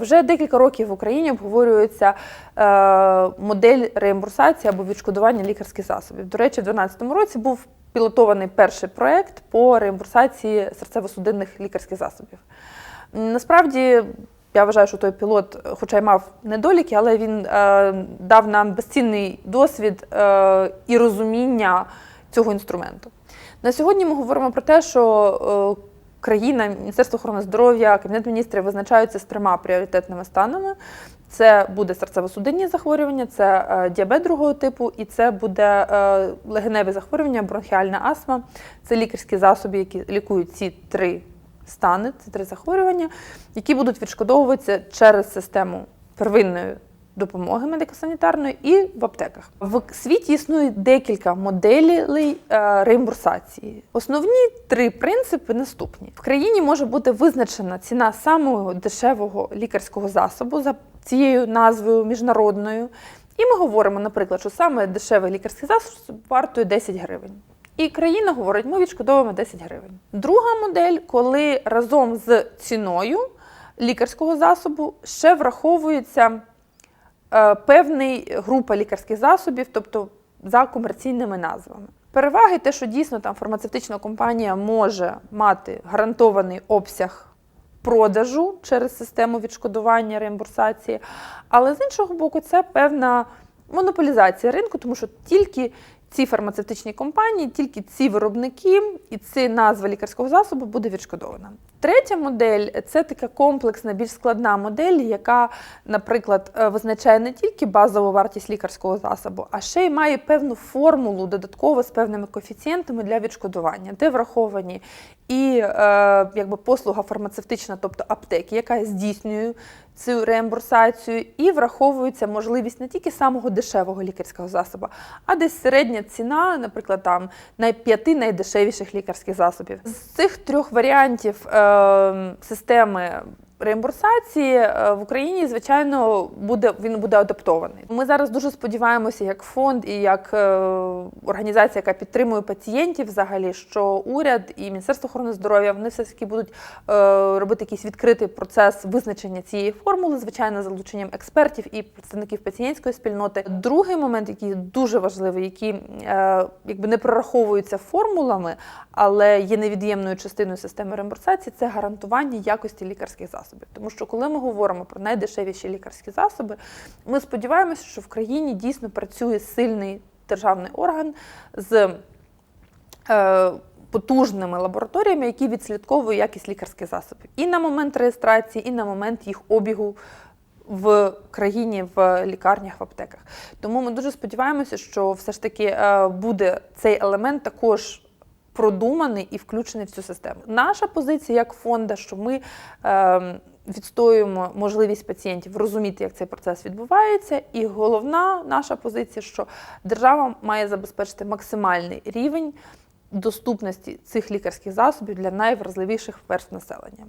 Вже декілька років в Україні обговорюється е, модель реімбурсації або відшкодування лікарських засобів. До речі, в 2012 році був пілотований перший проект по реімбурсації серцево-судинних лікарських засобів. Насправді, я вважаю, що той пілот, е, хоча й мав недоліки, але він е, дав нам безцінний досвід і розуміння цього інструменту. На сьогодні ми говоримо про те, що країна, Міністерство охорони здоров'я, Кабінет міністрів визначаються з трьома пріоритетними станами. Це буде серцево-судинні захворювання, це е, діабет другого типу, і це буде е, легеневі захворювання, бронхіальна астма. Це лікарські засоби, які лікують ці три стани, ці три захворювання, які будуть відшкодовуватися через систему первинної допомоги медико-санітарної і в аптеках. В світі існує декілька моделей е, реімбурсації. Основні три принципи наступні: в країні може бути визначена ціна самого дешевого лікарського засобу за цією назвою міжнародною. І ми говоримо, наприклад, що саме дешевий лікарський засіб вартує 10 гривень. І країна говорить, ми відшкодовуємо 10 гривень. Друга модель, коли разом з ціною лікарського засобу ще враховується е, певний група лікарських засобів, тобто за комерційними назвами. Переваги те, що дійсно там фармацевтична компанія може мати гарантований обсяг продажу через систему відшкодування реімбурсації, але з іншого боку, це певна монополізація ринку, тому що тільки ці фармацевтичні компанії, тільки ці виробники і ці назва лікарського засобу буде відшкодована. Третя модель це така комплексна, більш складна модель, яка, наприклад, е, визначає не тільки базову вартість лікарського засобу, а ще й має певну формулу додатково з певними коефіцієнтами для відшкодування, де враховані і е, якби послуга фармацевтична, тобто аптеки, яка здійснює цю реімбурсацію, і враховується можливість не тільки самого дешевого лікарського засобу, а десь середня ціна, наприклад, там най п'яти найдешевіших лікарських засобів. З цих трьох варіантів е, системи. Реімбурсації е, в Україні, звичайно, буде він буде адаптований. Ми зараз дуже сподіваємося, як фонд і як е, організація, яка підтримує пацієнтів, взагалі, що уряд і Міністерство охорони здоров'я вони все таки будуть е, робити якийсь відкритий процес визначення цієї формули, звичайно, залученням експертів і представників пацієнтської спільноти. Другий момент, який дуже важливий, який якби не прораховується формулами, але є невід'ємною частиною системи реімбурсації, це гарантування якості лікарських засобів. Тому що коли ми говоримо про найдешевіші лікарські засоби, ми сподіваємося, що в країні дійсно працює сильний державний орган з е, потужними лабораторіями, які відслідковують якість лікарських засобів і на момент реєстрації, і на момент їх обігу. В країні в лікарнях в аптеках. Тому ми дуже сподіваємося, що все ж таки е, буде цей елемент також продуманий і включений в цю систему. Наша позиція як фонда, що ми е, відстоюємо можливість пацієнтів розуміти, як цей процес відбувається. І головна наша позиція, що держава має забезпечити максимальний рівень доступності цих лікарських засобів для найвразливіших верств населення.